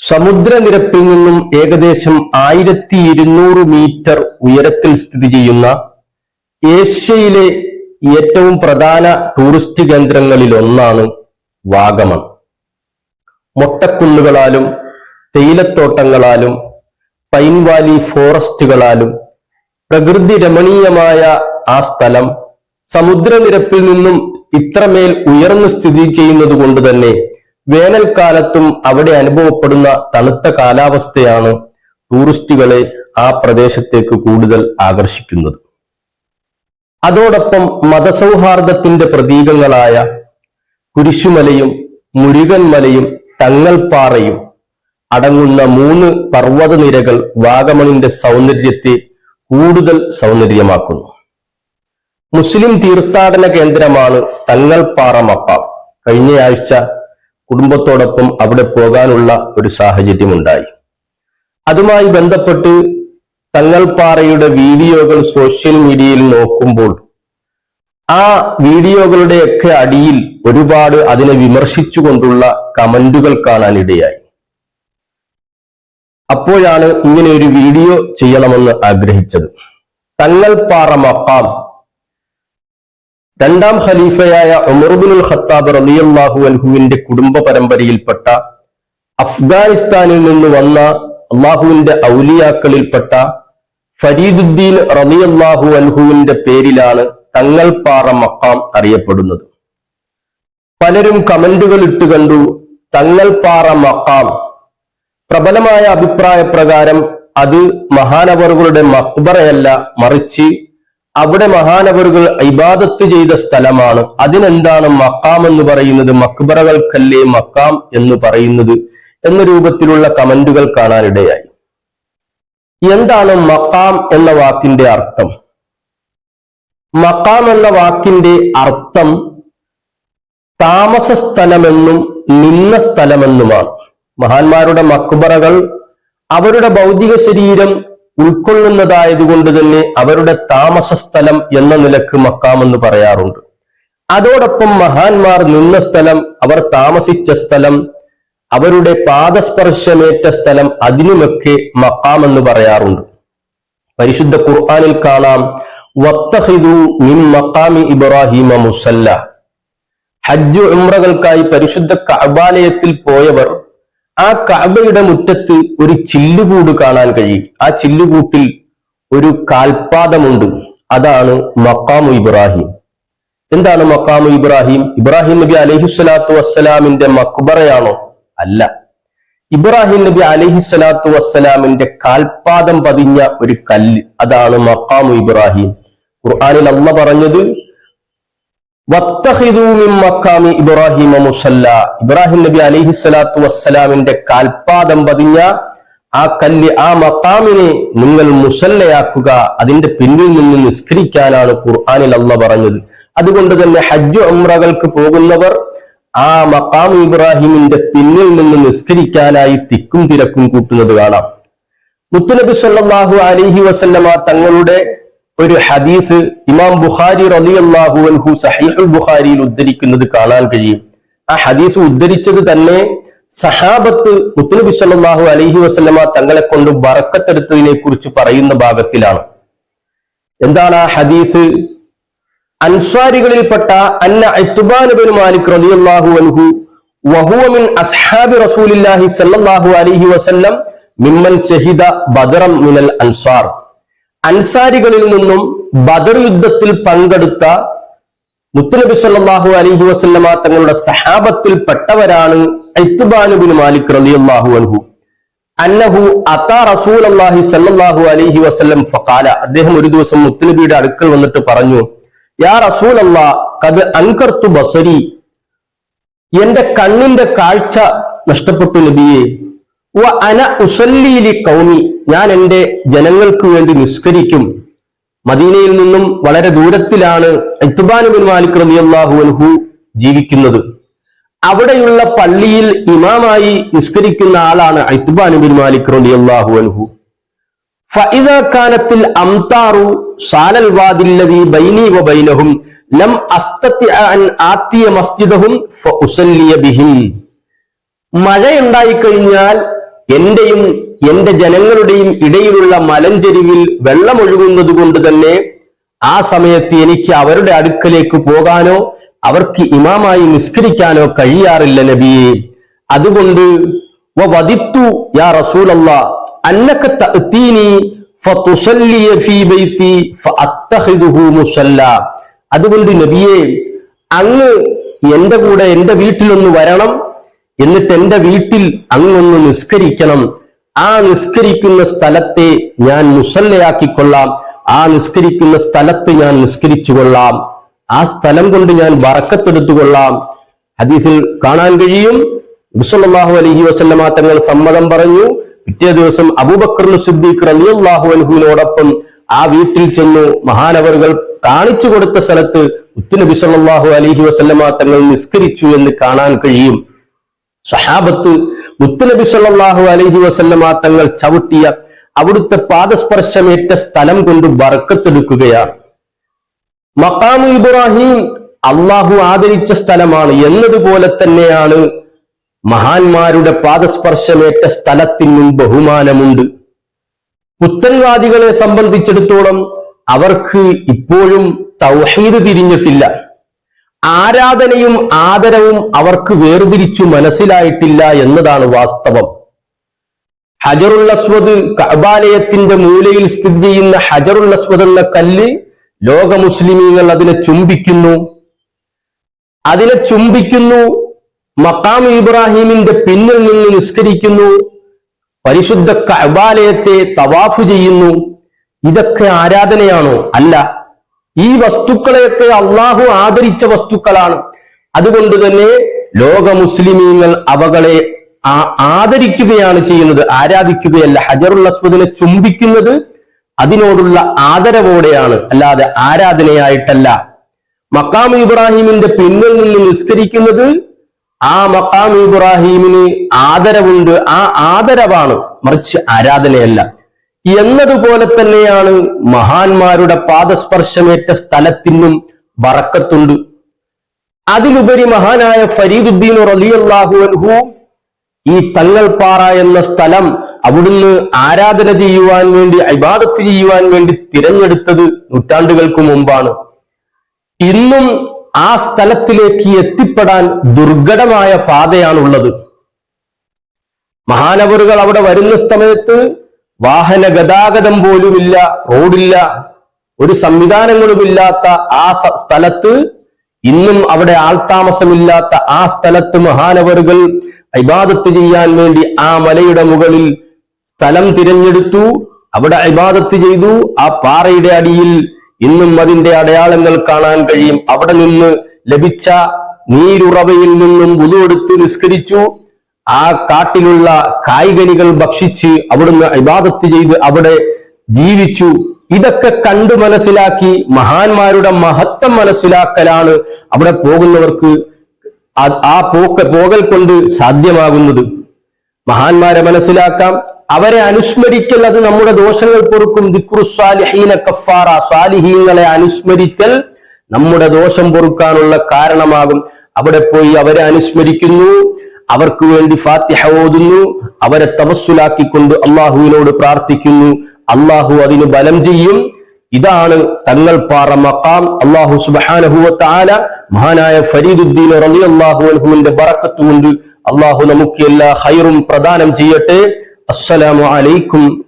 സമുദ്രനിരപ്പിൽ നിന്നും ഏകദേശം ആയിരത്തി ഇരുന്നൂറ് മീറ്റർ ഉയരത്തിൽ സ്ഥിതി ചെയ്യുന്ന ഏഷ്യയിലെ ഏറ്റവും പ്രധാന ടൂറിസ്റ്റ് കേന്ദ്രങ്ങളിൽ ഒന്നാണ് വാഗമൺ. മൊട്ടക്കുന്നുകളാലും തേയിലത്തോട്ടങ്ങളാലും പൈൻ വാലി ഫോറസ്റ്റുകളാലും പ്രകൃതി രമണീയമായ ആ സ്ഥലം സമുദ്രനിരപ്പിൽ നിന്നും ഇത്രമേൽ ഉയർന്നു സ്ഥിതി ചെയ്യുന്നത് കൊണ്ട് തന്നെ വേനൽക്കാലത്തും അവിടെ അനുഭവപ്പെടുന്ന തണുത്ത കാലാവസ്ഥയാണ് ടൂറിസ്റ്റുകളെ ആ പ്രദേശത്തേക്ക് കൂടുതൽ ആകർഷിക്കുന്നത്. അതോടൊപ്പം മതസൗഹാർദ്ദത്തിന്റെ പ്രതീകങ്ങളായ കുരിശുമലയും മുരുകൻമലയും തങ്ങൾപ്പാറയും അടങ്ങുന്ന മൂന്ന് പർവതനിരകൾ വാഗമണിന്റെ സൗന്ദര്യത്തെ കൂടുതൽ സൗന്ദര്യമാക്കുന്നു. മുസ്ലിം തീർത്ഥാടന കേന്ദ്രമാണ് തങ്ങൾപ്പാറ മപ്പ. കഴിഞ്ഞയാഴ്ച കുടുംബത്തോടൊപ്പം അവിടെ പോകാനുള്ള ഒരു സാഹചര്യമുണ്ടായി. അതുമായി ബന്ധപ്പെട്ട് തങ്ങൾപ്പാറയുടെ വീഡിയോകൾ സോഷ്യൽ മീഡിയയിൽ നോക്കുമ്പോൾ ആ വീഡിയോകളുടെയൊക്കെ അടിയിൽ ഒരുപാട് അതിനെ വിമർശിച്ചുകൊണ്ടുള്ള കമന്റുകൾ കാണാനിടയായി. അപ്പോഴാണ് ഇങ്ങനെ ഒരു വീഡിയോ ചെയ്യണമെന്ന് ആഗ്രഹിച്ചത്. തങ്ങൾപ്പാറ മക്കാം രണ്ടാം ഖലീഫയായ ഉമർബുൽ ഖത്താബ് റളിയല്ലാഹു അൻഹുവിന്റെ കുടുംബ പരമ്പരയിൽപ്പെട്ട അഫ്ഗാനിസ്ഥാനിൽ നിന്ന് വന്ന അള്ളാഹുവിന്റെ ഔലിയാക്കളിൽപ്പെട്ട ഫരീദുദ്ദീൻ റളിയല്ലാഹു അൻഹുവിന്റെ പേരിലാണ് തങ്ങൾപ്പാറ മക്കാം അറിയപ്പെടുന്നത്. പലരും കമന്റുകൾ ഇട്ട് കണ്ടു തങ്ങൾപ്പാറ മക്കാം പ്രബലമായ അഭിപ്രായ പ്രകാരം അത് മഹാനവറുകളുടെ മക്ബറയല്ല മറിച്ച് അവിടെ മഹാനവറുകൾ ഇബാദത്ത് ചെയ്ത സ്ഥലമാണ്. അതിനെന്താണ് മക്കാം എന്ന് പറയുന്നത്? മക്ബറകൾക്കല്ലേ മക്കാം എന്ന് പറയുന്നത് എന്ന രൂപത്തിലുള്ള കമന്റുകൾ കാണാനിടയായി. എന്താണ് മക്കാം എന്ന വാക്കിന്റെ അർത്ഥം? മക്കാം എന്ന വാക്കിന്റെ അർത്ഥം താമസ സ്ഥലമെന്നും നിന്ന സ്ഥലമെന്നുമാണ് മഹാന്മാരുടെ മക്ബറകൾ അവരുടെ ഭൗതിക ശരീരം ഉൾക്കൊള്ളുന്നതായതുകൊണ്ട് തന്നെ അവരുടെ താമസ സ്ഥലം എന്ന നിലയ്ക്ക് മക്കാമെന്ന് പറയാറുണ്ട്. അതോടൊപ്പം മഹാന്മാർ നിന്ന സ്ഥലം അവർ താമസിച്ച സ്ഥലം അവരുടെ പാദസ്പർശമേറ്റ സ്ഥലം അതിനുമൊക്കെ മക്കാമെന്ന് പറയാറുണ്ട്. പരിശുദ്ധ ഖുർആാനിൽ കാണാം വത്തഹിദു മിൻ മക്കാമി ഇബ്രാഹിമ മുസല്ല. ഹജ്ജ് ഉംറകൾക്കായി പരിശുദ്ധ കബാലയത്തിൽ പോയവർ ആ കഅബയുടെ മുറ്റത്ത് ഒരു ചില്ലുകൂട് കാണാൻ കഴിയും. ആ ചില്ലുകൂട്ടിൽ ഒരു കാൽപാദമുണ്ട്. അതാണ് മക്കാമു ഇബ്രാഹിം. എന്താണ് മക്കാമു ഇബ്രാഹിം? ഇബ്രാഹിം നബി അലഹിസ്വലാത്തു വസ്സലാമിന്റെ മക്ബറയാണോ അല്ല. ഇബ്രാഹിം നബി അലഹിസ്വലാത്തു വസ്സലാമിന്റെ കാൽപാദം പതിഞ്ഞ ഒരു കല്ല്. അതാണ് മക്കാമു ഇബ്രാഹിം. ഖുർആാനിൽ അമ്മ പറഞ്ഞത് മക്കാമി ഇബ്രാഹിം മുസല്ല. ഇബ്രാഹിം നബി അലിഹി സ്വലാത്തു വസ്സലാമിന്റെ കാൽപാദം പതിഞ്ഞ ആ കല്ല് ആ മക്കാമിനെ നിങ്ങൾ മുസല്ലയാക്കുക. അതിന്റെ പിന്നിൽ നിന്ന് നിസ്കരിക്കാനാണ് ഖുർആാനിൽ അല്ല പറഞ്ഞത്. അതുകൊണ്ട് തന്നെ ഹജ്ജ് അമ്രകൾക്ക് പോകുന്നവർ ആ മക്കാം ഇബ്രാഹിമിന്റെ പിന്നിൽ നിന്ന് നിസ്കരിക്കാനായി തിക്കും തിരക്കും കൂട്ടുന്നത് കാണാം. മുത്തുനബി സല്ലാഹു അലിഹി വസല്ലമ തങ്ങളുടെ ഒരു ഹദീസ് ഇമാം ബുഖാരി റലിയല്ലാഹു അൻഹു സഹീഹുൽ ബുഖാരിയിൽ ഉദ്ധരിക്കുന്നത് കാണാൻ കഴിയും. ആ ഹദീസ് ഉദ്ധരിച്ചത് തന്നെ സഹാബത്ത് മുത്തുനബി സല്ലാഹു അലൈഹി വസല്ലമ തങ്ങളെ കൊണ്ട് ബറക്കത്തെടുത്തതിനെ കുറിച്ച് പറയുന്ന ഭാഗത്തിലാണ്. എന്താണ് ആ ഹദീസ്? അൻസാരികളിൽപ്പെട്ട അന്ന അത്തുബാനുബിൻ മാലിക് റലിയല്ലാഹു അൻഹു വഹുവ മിൻ അസ്ഹാബി റസൂലില്ലാഹി സല്ലല്ലാഹു അലൈഹി വസല്ലം മിമ്മൻ ഷഹിദ ബദറം മിനൽ അൻസാർ. അൻസാരികളിൽ നിന്നും ബദർ യുദ്ധത്തിൽ പങ്കെടുത്ത മുത്തലബി സല്ലാഹു അലഹി വസ്ല്ലമ തങ്ങളുടെ സഹാബത്തിൽ പെട്ടവരാണ് ഐത്തുബാനുബിൻ മാലിക് റലിയല്ലാഹു അൻഹു. അന്നഹു അത്താ റസൂൽ അള്ളാഹി സല്ലാഹു അലഹി വസ്ല്ലം ഫക്കാല അദ്ദേഹം ഒരു ദിവസം മുത്തലബിയുടെ അടുക്കൽ വന്നിട്ട് പറഞ്ഞു യാ റസൂൽ അള്ളാഹ് അൻകർത്തു ബസരി. എന്റെ കണ്ണിന്റെ കാഴ്ച നഷ്ടപ്പെട്ടു നബിയെ. കൗമി ഞാൻ എന്റെ ജനങ്ങൾക്ക് വേണ്ടി നിസ്കരിക്കും. മദീനയിൽ നിന്നും വളരെ ദൂരത്തിലാണ് ഇത്തുബാനുബിൻ മാലിക് റളിയല്ലാഹു അൻഹു ജീവിക്കുന്നത്. അവിടെയുള്ള പള്ളിയിൽ ഇമാമായി നിസ്കരിക്കുന്ന ആളാണ് ഐത്തുബാനുബിൻ മാലിക് റളിയല്ലാഹു അൻഹു. ഫഇദ കാനത്തിൽ അംതാറു സാലൽ വാദില്ലതി ബൈനി വ ബൈനഹും ലം അസ്തത്തി അൻ ആത്തിയ മസ്ജിദഹും ഫഉസല്ലിയ ബിഹിം. മഴയുണ്ടായി കഴിഞ്ഞാൽ എന്റെയും എന്റെ ജനങ്ങളുടെയും ഇടയിലുള്ള മലഞ്ചെരിവിൽ വെള്ളമൊഴുകുന്നത് കൊണ്ട് തന്നെ ആ സമയത്ത് എനിക്ക് അവരുടെ അടുക്കലേക്ക് പോകാനോ അവർക്ക് ഇമാമായി നിസ്കരിക്കാനോ കഴിയാറില്ല നബിയെ. അതുകൊണ്ട് വദിത്തു യാ റസൂലല്ല അതുകൊണ്ട് നബിയെ അങ്ങ് എന്റെ കൂടെ എന്റെ വീട്ടിലൊന്ന് വരണം. എന്നിട്ട് എന്റെ വീട്ടിൽ അങ്ങൊന്ന് നിസ്കരിക്കണം. ആ നിസ്കരിക്കുന്ന സ്ഥലത്തെ ഞാൻ മുസല്ലയാക്കിക്കൊള്ളാം. ആ നിസ്കരിക്കുന്ന സ്ഥലത്ത് ഞാൻ നിസ്കരിച്ചു കൊള്ളാം ആ സ്ഥലം കൊണ്ട് ഞാൻ വറക്കത്തെടുത്തു കൊള്ളാം ഹദീസിൽ കാണാൻ കഴിയും. ബിസല്ലാഹു അലഹി വസല്ലമ തങ്ങൾ സമ്മതം പറഞ്ഞു. പിറ്റേ ദിവസം അബൂബക്കർ സിദ്ദീഖ് റലിയല്ലാഹു അലഹുവിനോടൊപ്പം ആ വീട്ടിൽ ചെന്നു മഹാനവറുകൾ കാണിച്ചു കൊടുത്ത സ്ഥലത്ത് ഉത്തുനബി സല്ലല്ലാഹു അലൈഹി വസല്ലമ തങ്ങൾ നിസ്കരിച്ചു എന്ന് കാണാൻ കഴിയും. സഹാബത്ത് മുത്തുനബി സല്ലാഹു അലൈഹി വസല്ലമ തങ്ങൾ ചവിട്ടിയ അവിടുത്തെ പാദസ്പർശമേറ്റ സ്ഥലം കൊണ്ട് വറക്കത്തെടുക്കുകയാണ് മക്കാമു ഇബ്രാഹിം അള്ളാഹു ആദരിച്ച സ്ഥലമാണ് എന്നതുപോലെ തന്നെയാണ് മഹാന്മാരുടെ പാദസ്പർശമേറ്റ സ്ഥലത്തിനും ബഹുമാനമുണ്ട്. പുത്തൻവാദികളെ സംബന്ധിച്ചിടത്തോളം അവർക്ക് ഇപ്പോഴും തൗഹീദ് തിരിഞ്ഞിട്ടില്ല. ആരാധനയും ആദരവും അവർക്ക് വേർതിരിച്ചു മനസ്സിലായിട്ടില്ല എന്നതാണ് വാസ്തവം. ഹജറുൽ അസ്വദ് കബാലയത്തിന്റെ മൂലയിൽ സ്ഥിതി ചെയ്യുന്ന ഹജറുൽ അസ്വദ് എന്ന കല്ല് ലോക മുസ്ലിമീങ്ങൾ അതിനെ ചുംബിക്കുന്നു. അതിനെ ചുംബിക്കുന്നു മക്കാം ഇബ്രാഹിമിന്റെ പിന്നിൽ നിന്ന് നിസ്കരിക്കുന്നു പരിശുദ്ധ കബാലയത്തെ തവാഫ് ചെയ്യുന്നു. ഇതൊക്കെ ആരാധനയാണോ? അല്ല. ഈ വസ്തുക്കളെയൊക്കെ അള്ളാഹു ആദരിച്ച വസ്തുക്കളാണ്. അതുകൊണ്ട് തന്നെ ലോക മുസ്ലിമീങ്ങൾ അവകളെ ആദരിക്കുകയാണ് ചെയ്യുന്നത്. ആരാധിക്കുകയല്ല. ഹജറുൽ അസ്വദിനെ ചുംബിക്കുന്നത് അതിനോടുള്ള ആദരവോടെയാണ്. അല്ലാതെ ആരാധനയായിട്ടല്ല. മക്കാം ഇബ്രാഹിമിന്റെ പിന്നിൽ നിന്ന് നിസ്കരിക്കുന്നത് ആ മക്കാം ഇബ്രാഹിമിന് ആദരവുണ്ട്. ആ ആദരവാണ്. മറിച്ച് ആരാധനയല്ല. എന്നതുപോലെ തന്നെയാണ് മഹാന്മാരുടെ പാദസ്പർശമേറ്റ സ്ഥലത്തിനും വറക്കത്തുണ്ട്. അതിലുപരി മഹാനായ ഫരീദുദ്ദീൻ റലിയല്ലാഹു അൻഹു ഈ തങ്ങൾപ്പാറ എന്ന സ്ഥലം അവിടുന്ന് ആരാധന ചെയ്യുവാൻ വേണ്ടി ഇബാദത്ത് ചെയ്യുവാൻ വേണ്ടി തിരഞ്ഞെടുത്തത് നൂറ്റാണ്ടുകൾക്ക് മുമ്പാണ്. ഇന്നും ആ സ്ഥലത്തിലേക്ക് എത്തിപ്പെടാൻ ദുർഘടമായ പാതയാണുള്ളത്. മഹാനവറുകൾ അവിടെ വരുന്ന സമയത്ത് വാഹന ഗതാഗതം പോലുമില്ല റോഡില്ല ഒരു സംവിധാനങ്ങളുമില്ലാത്ത ആ സ്ഥലത്ത് ഇന്നും അവിടെ ആൾതാമസമില്ലാത്ത ആ സ്ഥലത്ത് മഹാനവറുകൾ ഇബാദത്ത് ചെയ്യാൻ വേണ്ടി ആ മലയുടെ മുകളിൽ സ്ഥലം തിരഞ്ഞെടുത്തു അവിടെ ഇബാദത്ത് ചെയ്തു. ആ പാറയുടെ അടിയിൽ ഇന്നും അതിന്റെ അടയാളങ്ങൾ കാണാൻ കഴിയും. അവിടെ നിന്ന് ലഭിച്ച നീരുറവയിൽ നിന്നും ഉതുവെടുത്ത് നിസ്കരിച്ചു. ആ കാട്ടിലുള്ള കായ്കനികൾ ഭക്ഷിച്ച് അവിടുന്ന് ഇബാദത്ത് ചെയ്ത് അവിടെ ജീവിച്ചു. ഇതൊക്കെ കണ്ടു മനസ്സിലാക്കി മഹാന്മാരുടെ മഹത്വം മനസ്സിലാക്കലാണ് അവിടെ പോകുന്നവർക്ക് ആ- പോക്ക് പോകൽ കൊണ്ട് സാധ്യമാകുന്നത്. മഹാന്മാരെ മനസ്സിലാക്കാം. അവരെ അനുസ്മരിക്കൽ അത് നമ്മുടെ ദോഷങ്ങൾ പൊറുക്കും. ദിക്റു സാലിഹീന കഫാറ. സാലിഹീങ്ങളെ അനുസ്മരിക്കൽ നമ്മുടെ ദോഷം പൊറുക്കാനുള്ള കാരണമാകും. അവിടെ പോയി അവരെ അനുസ്മരിക്കുന്നു. അവർക്ക് വേണ്ടി ഫാത്തിഹ ഓതുന്നു അവരെ തപസ്സുലാക്കിക്കൊണ്ട് അള്ളാഹുവിനോട് പ്രാർത്ഥിക്കുന്നു. അള്ളാഹു അതിന് ബലം ചെയ്യും. ഇതാണ് തങ്ങൾ പാറ മക്കാം അള്ളാഹു സുബാനഹുവത്ത് ആല മഹാനായ ഫരീദുദ്ദീൻ റലി അള്ളാഹു അൻഹുവിന്റെ ബറക്കത്ത് കൊണ്ട് അള്ളാഹു നമുക്ക് എല്ലാ ഹൈറും പ്രദാനം ചെയ്യട്ടെ. അസ്സലാമു അലൈക്കും.